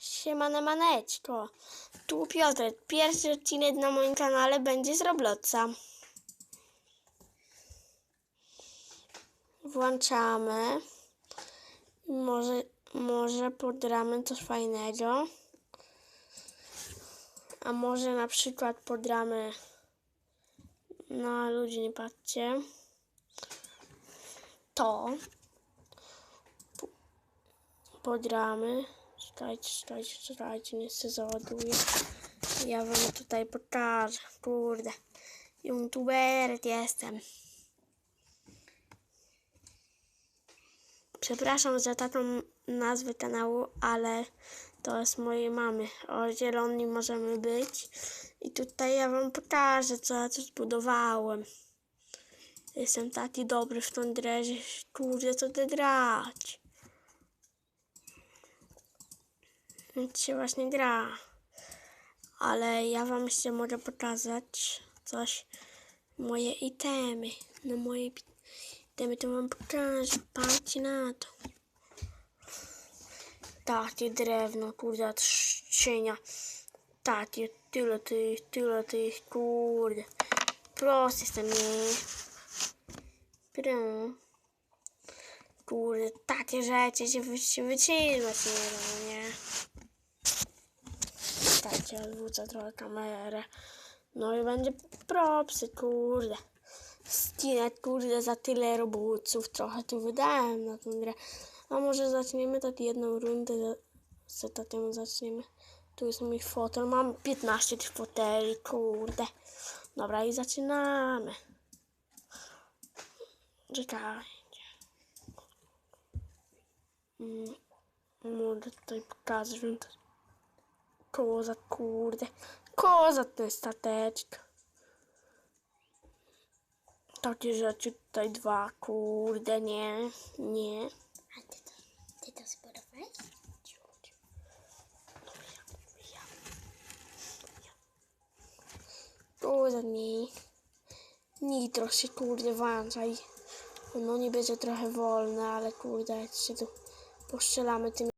Siemane maneczko. Tu Piotr. Pierwszy odcinek na moim kanale będzie z Robloxa. Włączamy. Może, może podramy coś fajnego. A może na przykład podramy na ludzi, nie patrzcie. To. Podramy. Czekajcie, czekajcie, czekajcie, nie się załaduje. Ja wam tutaj pokażę, kurde. YouTuber jestem. Przepraszam za taką nazwę kanału, ale to jest mojej mamy. O zieloni możemy być. I tutaj ja wam pokażę, co ja tu zbudowałem. Jestem taki dobry w tą grę, że kurde, co ty grać. Się właśnie gra. Ale ja wam jeszcze mogę pokazać coś. Moje itemy. No moje itemy to wam pokażę. Patrzcie na to. Takie drewno, kurde, trzcienia. Takie, tyle tych, tyle tych, kurde. Prosty jestem, nie? Prym. Kurde, takie rzeczy się, się nie nie? Dajcie, odwrócę trochę kamerę. No i będzie propsy, kurde. Skinet, kurde, za tyle robotów trochę tu wydałem na tą grę. A może zaczniemy tak jedną rundę, za tatem zaczniemy. Tu jest mój fotel, mam 15 tych foteli, kurde. Dobra, i zaczynamy. Czekajcie. Mm, Mogę tutaj pokazać, że koza, kurde. Koza to jest stateczka. Takie rzeczy tutaj dwa, kurde, nie, nie. A ty to, ty to zbudowałeś? Kurde, nie. Nitro się kurde włączaj. No nie będzie trochę wolne, ale kurde, jak się tu postrzelamy tymi